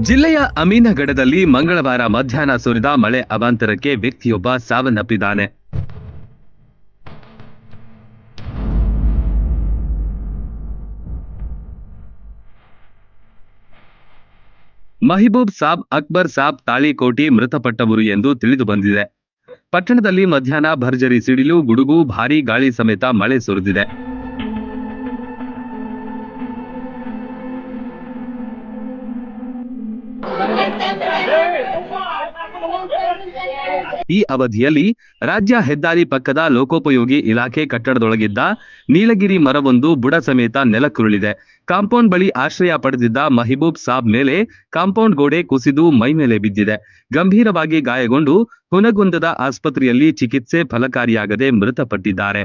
ಜಿಲ್ಲೆಯ ಅಮೀನಗಡದಲ್ಲಿ ಮಂಗಳವಾರ ಮಧ್ಯಾಹ್ನ ಸುರಿದ ಮಳೆ ಅವಾಂತರಕ್ಕೆ ವ್ಯಕ್ತಿಯೊಬ್ಬ ಸಾವನ್ನಪ್ಪಿದ್ದಾನೆ. ಮಹಿಬೂಬ್ ಸಾಬ್ ಅಕ್ಬರ್ ಸಾಬ್ ತಾಳಿಕೋಟಿ ಮೃತಪಟ್ಟವರು ಎಂದು ತಿಳಿದು ಬಂದಿದೆ. ಪಟ್ಟಣದಲ್ಲಿ ಮಧ್ಯಾಹ್ನ ಭರ್ಜರಿ ಸಿಡಿಲು, ಗುಡುಗು, ಭಾರೀ ಗಾಳಿ ಸಮೇತ ಮಳೆ ಸುರಿದಿದೆ. ಈ ಅವಧಿಯಲ್ಲಿ ರಾಜ್ಯ ಹೆದ್ದಾರಿ ಪಕ್ಕದ ಲೋಕೋಪಯೋಗಿ ಇಲಾಖೆ ಕಟ್ಟಡದೊಳಗಿದ್ದ ನೀಲಗಿರಿ ಮರವೊಂದು ಬುಡ ಸಮೇತ ನೆಲಕ್ಕುರುಳಿದೆ. ಕಾಂಪೌಂಡ್ ಬಳಿ ಆಶ್ರಯ ಪಡೆದಿದ್ದ ಮಹಿಬೂಬ್ ಸಾಬ್ ಮೇಲೆ ಕಾಂಪೌಂಡ್ ಗೋಡೆ ಕುಸಿದು ಮೈಮೇಲೆ ಬಿದ್ದಿದೆ. ಗಂಭೀರವಾಗಿ ಗಾಯಗೊಂಡು ಹುನಗುಂದದ ಆಸ್ಪತ್ರೆಯಲ್ಲಿ ಚಿಕಿತ್ಸೆ ಫಲಕಾರಿಯಾಗದೆ ಮೃತಪಟ್ಟಿದ್ದಾರೆ.